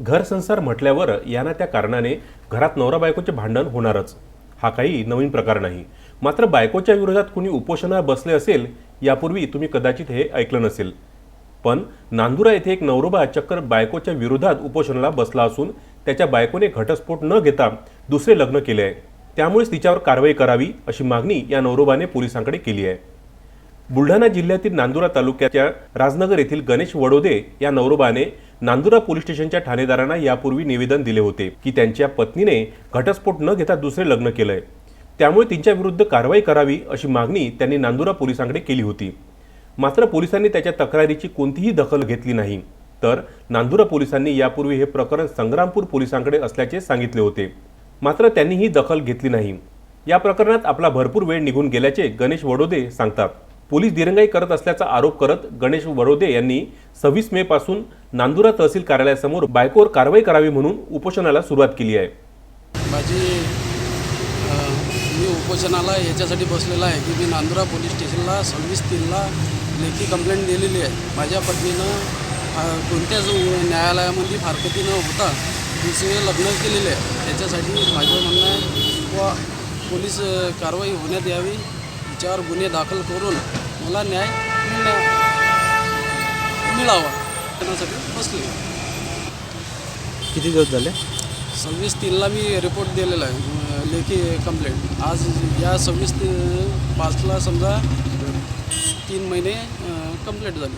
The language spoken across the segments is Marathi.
घर संसार म्हटल्यावर याना त्या कारणाने घरात नवरा बायकोचे भांडण होणारच. हा काही नवीन प्रकार नाही. मात्र बायकोच्या विरोधात कुणी उपोषणाला बसले असेल यापूर्वी तुम्ही कदाचित हे ऐकलं नसेल. पण नांदुरा येथे एक नवरोबा चक्कर बायकोच्या विरोधात उपोषणाला बसला असून त्याच्या बायकोने घटस्फोट न घेता दुसरे लग्न केले आहे. त्यामुळेच तिच्यावर कारवाई करावी अशी मागणी या नवरोबाने पोलिसांकडे केली आहे. बुलढाणा जिल्ह्यातील नांदुरा तालुक्याच्या राजनगर येथील गणेश वडोदे या नवरोबाने नांदुरा पोलीस स्टेशनच्या ठाणेदारांना यापूर्वी निवेदन दिले होते की त्यांच्या पत्नीने घटस्फोट न घेता दुसरे लग्न केलंय. त्यामुळे तिच्या विरुद्ध कारवाई करावी अशी मागणी त्यांनी नांदुरा पोलिसांकडे केली होती. मात्र पोलिसांनी त्याच्या तक्रारीची कोणतीही दखल घेतली नाही. तर नांदुरा पोलिसांनी यापूर्वी हे प्रकरण संग्रामपूर पोलिसांकडे असल्याचे सांगितले होते. मात्र त्यांनी ही दखल घेतली नाही. या प्रकरणात आपला भरपूर वेळ निघून गेल्याचे गणेश वडोदे सांगतात. पोलीस दिरंगाई करत असल्याचा आरोप करत गणेश वडोदे यांनी सव्वीस मे पासून नांदुरा तहसील कार्यालयासमोर बायकोवर कारवाई करावी म्हणून उपोषणाला सुरुवात केली आहे. माझी मी उपोषणाला याच्यासाठी बसलेला आहे की मी नांदुरा पोलीस स्टेशनला सव्वीस तीनला लेखी कंप्लेंट दिलेली आहे. माझ्या पत्नीनं कोणत्याच न्यायालयामध्ये फारकती न होता दुसरे लग्न केलेले आहे. त्याच्यासाठी माझं म्हणणं आहे व पोलीस कारवाई होण्यात यावी. तिच्यावर गुन्हे दाखल करून मला न्याय मिळावा. त्यासाठी बसले किती दिवस झाले? सव्वीस तीनला मी रिपोर्ट दिलेला आहे. लेखी कंप्लेंट आज या सव्वीस ती पाचला समजा तीन महिने कंप्लेंट झाली.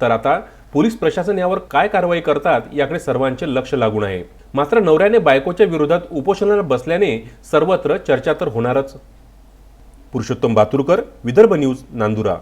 तर आता पोलीस प्रशासन यावर काय कारवाई करतात याकडे सर्वांचे लक्ष लागून आहे. मात्र नवऱ्याने बायकोच्या विरोधात उपोषणाला बसल्याने सर्वत्र चर्चा तर होणारच. पुरुषोत्तम बातुरकर विदर्भ न्यूज नांदुरा.